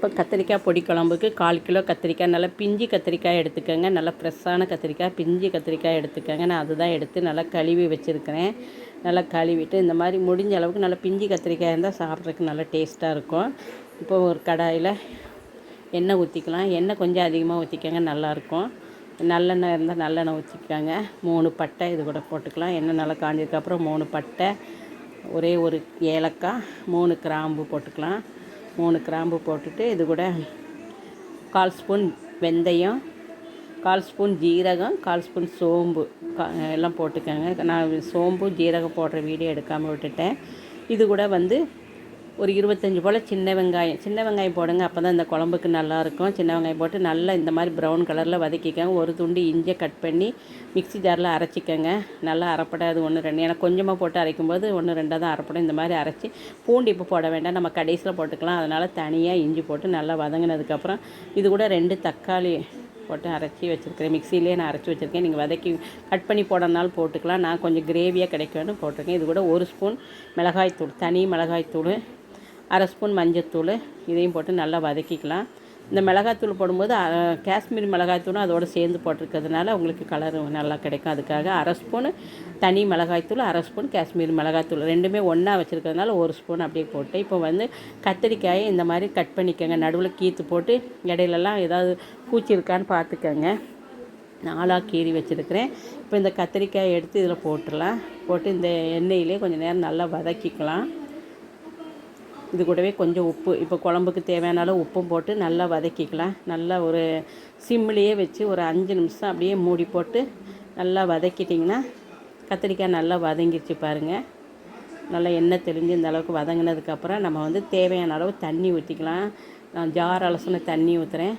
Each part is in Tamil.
இப்போ கத்திரிக்காய் பொடி குழம்புக்கு கால் கிலோ கத்திரிக்காய் நல்லா பிஞ்சு கத்திரிக்காய் எடுத்துக்கோங்க. நல்லா ஃப்ரெஷ்ஷான கத்திரிக்காய் பிஞ்சு கத்திரிக்காய் எடுத்துக்கோங்க. நான் அதுதான் எடுத்து நல்லா கழுவி வச்சுருக்கிறேன். நல்லா கழுவிட்டு இந்த மாதிரி முடிஞ்ச அளவுக்கு நல்லா பிஞ்சு கத்திரிக்காய் இருந்தால் சாப்பிட்றதுக்கு நல்லா டேஸ்ட்டாக இருக்கும். இப்போ ஒரு கடாயில் எண்ணெய் ஊற்றிக்கலாம் எண்ணெய் கொஞ்சம் அதிகமாக ஊற்றிக்கோங்க நல்லாயிருக்கும் நல்லெண்ணெய் இருந்தால் நல்லெண்ணெய் ஊற்றிக்கோங்க மூணு பட்டை இது கூட போட்டுக்கலாம். எண்ணெய் நல்லா காஞ்சதுக்கப்புறம் மூணு பட்டை ஒரே ஒரு ஏலக்காய் மூணு கிராம்பு போட்டுக்கலாம். மூணு கிராம்பு போட்டுட்டு இது கூட கால் ஸ்பூன் வெந்தயம் கால் ஸ்பூன் ஜீரகம் கால் ஸ்பூன் சோம்பு. எல்லாம் போட்டுக்கோங்க. நான் சோம்பு ஜீரகம் போடுற வீடியோ எடுக்காமல் விட்டுட்டேன். இது கூட வந்து ஒரு இருபத்தஞ்சி போல் சின்ன வெங்காயம். சின்ன வெங்காயம் போடுங்க அப்போ தான் இந்த குழம்புக்கு நல்லாயிருக்கும். சின்ன வெங்காயம் போட்டு நல்லா இந்த மாதிரி ப்ரௌன் கலரில் வதக்கிக்கோங்க. ஒரு துண்டு இஞ்சியை கட் பண்ணி மிக்ஸி ஜாரில் அரைச்சிக்கோங்க. நல்லா அரைப்படாது ஒன்று ரெண்டு. ஏன்னா கொஞ்சமாக போட்டு அரைக்கும்போது ஒன்று ரெண்டாக தான் அரைப்படும். இந்த மாதிரி அரைச்சி பூண்டு இப்போ போட வேண்டாம். நம்ம கடைசியில் போட்டுக்கலாம். அதனால் தனியாக இஞ்சி போட்டு நல்லா வதங்கினதுக்கப்புறம் இது கூட ரெண்டு தக்காளி போட்டு அரைச்சி வச்சுருக்கிறேன். மிக்சிலே நான் அரைச்சி வச்சுருக்கேன். நீங்கள் வதக்கி கட் பண்ணி போடனாலும் போட்டுக்கலாம். நான் கொஞ்சம் கிரேவியாக கிடைக்கும்னு போட்டிருக்கேன். இது கூட ஒரு ஸ்பூன் மிளகாய்த்தூள் தனி மிளகாய்த்தூள் அரை ஸ்பூன் மஞ்சத்தூள் இதையும் போட்டு நல்லா வதக்கிக்கலாம். இந்த மிளகாத்தூள் போடும்போது காஷ்மீர் மிளகாய்த்தூளும் அதோடு சேர்ந்து போட்டிருக்கிறதுனால உங்களுக்கு கலர் நல்லா கிடைக்கும். அதுக்காக அரை ஸ்பூனு தனி மிளகாய்த்தூள் அரை ஸ்பூன் காஷ்மீர் மிளகாய்த்தூள் ரெண்டுமே ஒன்றா வச்சுருக்கிறதுனால ஒரு ஸ்பூன் அப்படியே போட்டு இப்போ வந்து கத்திரிக்காயை இந்த மாதிரி கட் பண்ணிக்கோங்க. நடுவில் கீத்து போட்டு இடையிலலாம் ஏதாவது பூச்சி இருக்கான்னு பார்த்துக்கோங்க. நாலாக கீறி வச்சுருக்கிறேன். இப்போ இந்த கத்திரிக்காயை எடுத்து இதில் போட்டுடலாம். போட்டு இந்த எண்ணெயிலே கொஞ்சம் நேரம் நல்லா வதக்கிக்கலாம். இது கூடவே கொஞ்சம் உப்பு. இப்போ குழம்புக்கு தேவையான அளவு உப்பும் போட்டு நல்லா வதக்கிக்கலாம். நல்லா ஒரு சிம்லேயே வச்சு ஒரு அஞ்சு நிமிஷம் அப்படியே மூடி போட்டு நல்லா வதக்கிட்டிங்கன்னா கத்திரிக்காய் நல்லா வதங்கிருச்சு பாருங்கள் நல்லா எண்ணெய் தெளிஞ்சு இந்த அளவுக்கு வதங்கினதுக்கப்புறம் நம்ம வந்து தேவையான அளவு தண்ணி ஊற்றிக்கலாம் நான் ஜார் அலசின தண்ணி ஊற்றுறேன்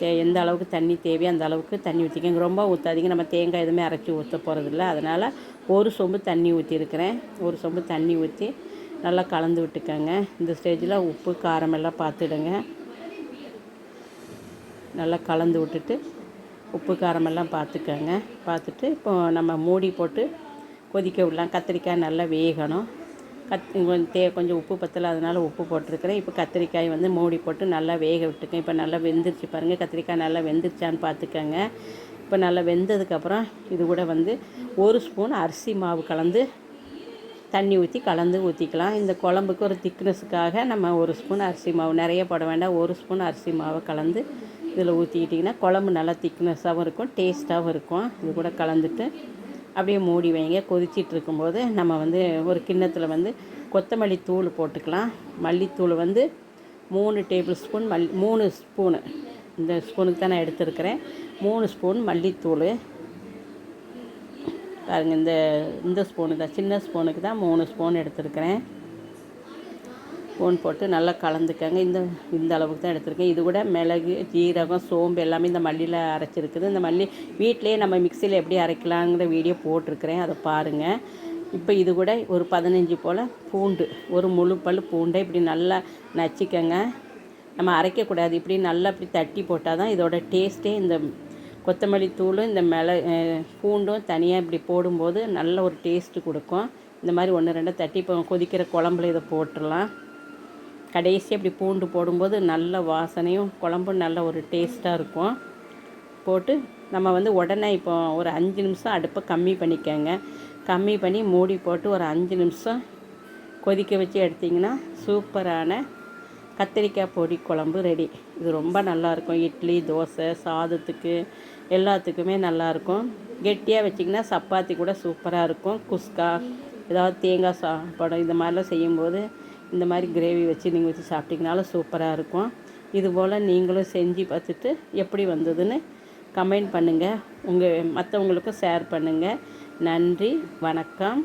தே எந்த அளவுக்கு தண்ணி தேவையோ அந்த அளவுக்கு தண்ணி ஊற்றிக்கங்க ரொம்ப ஊற்றாதீங்க நம்ம தேங்காய் எதுவுமே அரைச்சி ஊற்ற போகிறதில்ல அதனால் ஒரு சொம்பு தண்ணி ஊற்றிருக்கிறேன் ஒரு சொம்பு தண்ணி ஊற்றி நல்லா கலந்து விட்டுக்கோங்க. இந்த ஸ்டேஜில் உப்பு காரம் எல்லாம் பார்த்துடுங்க. நல்லா கலந்து விட்டுட்டு உப்பு காரமெல்லாம் பார்த்துக்கோங்க. பார்த்துட்டு இப்போ நம்ம மூடி போட்டு கொதிக்க விடலாம். கத்திரிக்காய் நல்லா வேகணும். கத் கொஞ்சம் தே கொஞ்சம் உப்பு பத்தல அதனால் உப்பு போட்டிருக்கிறேன். இப்போ கத்திரிக்காய் வந்து மூடி போட்டு நல்லா வேக விட்டுக்கேன் இப்போ நல்லா வெந்துருச்சு பாருங்கள் கத்திரிக்காய் நல்லா வெந்துருச்சான்னு பார்த்துக்கோங்க. இப்போ நல்லா வெந்ததுக்கப்புறம் இது கூட வந்து ஒரு ஸ்பூன் அரிசி மாவு கலந்து தண்ணி ஊற்றி கலந்து ஊற்றிக்கலாம் இந்த குழம்புக்கு ஒரு திக்னஸுக்காக நம்ம ஒரு ஸ்பூன் அரிசி மாவு நிறைய போட வேண்டாம். ஒரு ஸ்பூன் அரிசி மாவை கலந்து இதில் ஊற்றிக்கிட்டிங்கன்னா குழம்பு நல்லா திக்னஸாகவும் இருக்கும் டேஸ்ட்டாகவும் இருக்கும். இது கூட கலந்துட்டு அப்படியே மூடி வைங்க. கொதிச்சிட்டு இருக்கும்போது நம்ம வந்து ஒரு கிண்ணத்தில் வந்து கொத்தமல்லி தூள் போட்டுக்கலாம். மல்லித்தூள் வந்து மூணு டேபிள் ஸ்பூன் மல் மூணு ஸ்பூனு. இந்த ஸ்பூனுக்கு தான் நான் எடுத்துருக்கிறேன். மூணு ஸ்பூன் மல்லித்தூள். பாருங்க இந்த இந்த ஸ்பூனு தான் சின்ன ஸ்பூனுக்கு தான் மூணு ஸ்பூன் எடுத்துருக்கிறேன். ஸ்பூன் போட்டு நல்லா கலந்துக்கங்க. இந்த இந்த அளவுக்கு தான் எடுத்துருக்கேன். இது கூட மிளகு ஜீரகம் சோம்பு எல்லாமே இந்த மல்லியில் அரைச்சிருக்குது. இந்த மல்லி வீட்டிலேயே நம்ம மிக்சியில் எப்படி அரைக்கலாங்கிற வீடியோ போட்டிருக்கிறேன். அதை பாருங்கள் இப்போ இது கூட ஒரு பதினஞ்சு போல் பூண்டு ஒரு முழு பல் பூண்டை இப்படி நல்லா நச்சுக்கங்க. நம்ம அரைக்கக்கூடாது. இப்படி நல்லா இப்படி தட்டி போட்டால் தான் இதோட டேஸ்ட்டே இந்த கொத்தமல்லி தூள் இந்த மிள பூண்டும் தனியாக இப்படி போடும்போது நல்ல ஒரு டேஸ்ட்டு கொடுக்கும். இந்த மாதிரி ஒன்று ரெண்டு தட்டி இப்போ கொதிக்கிற குழம்புல இதை போட்டுடலாம். கடைசியாக இப்படி பூண்டு போடும்போது நல்ல வாசனையும் குழம்பும் நல்ல ஒரு டேஸ்ட்டாக இருக்கும். போட்டு நம்ம வந்து உடனே இப்போ ஒரு அஞ்சு நிமிஷம் அடுப்பை கம்மி பண்ணிக்கோங்க. கம்மி பண்ணி மூடி போட்டு ஒரு அஞ்சு நிமிஷம் கொதிக்க வச்சு எடுத்திங்கன்னா சூப்பரான கத்திரிக்காய் பொடி குழம்பு ரெடி இது ரொம்ப நல்லாயிருக்கும் இட்லி தோசை சாதத்துக்கு எல்லாத்துக்குமே நல்லாயிருக்கும் கெட்டியாக வச்சிங்கன்னா சப்பாத்தி கூட சூப்பராக இருக்கும். குஸ்கா ஏதாவது தேங்காய் சாப்பாடு இந்த மாதிரிலாம் செய்யும்போது இந்த மாதிரி கிரேவி வச்சு நீங்கள் வச்சு சாப்பிட்டிங்கனாலும் சூப்பராக இருக்கும். இதுபோல் நீங்களும் செஞ்சு பார்த்துட்டு எப்படி வந்ததுன்னு கமெண்ட் பண்ணுங்கள் உங்கள் மற்றவங்களுக்கும் ஷேர் பண்ணுங்கள் நன்றி வணக்கம்.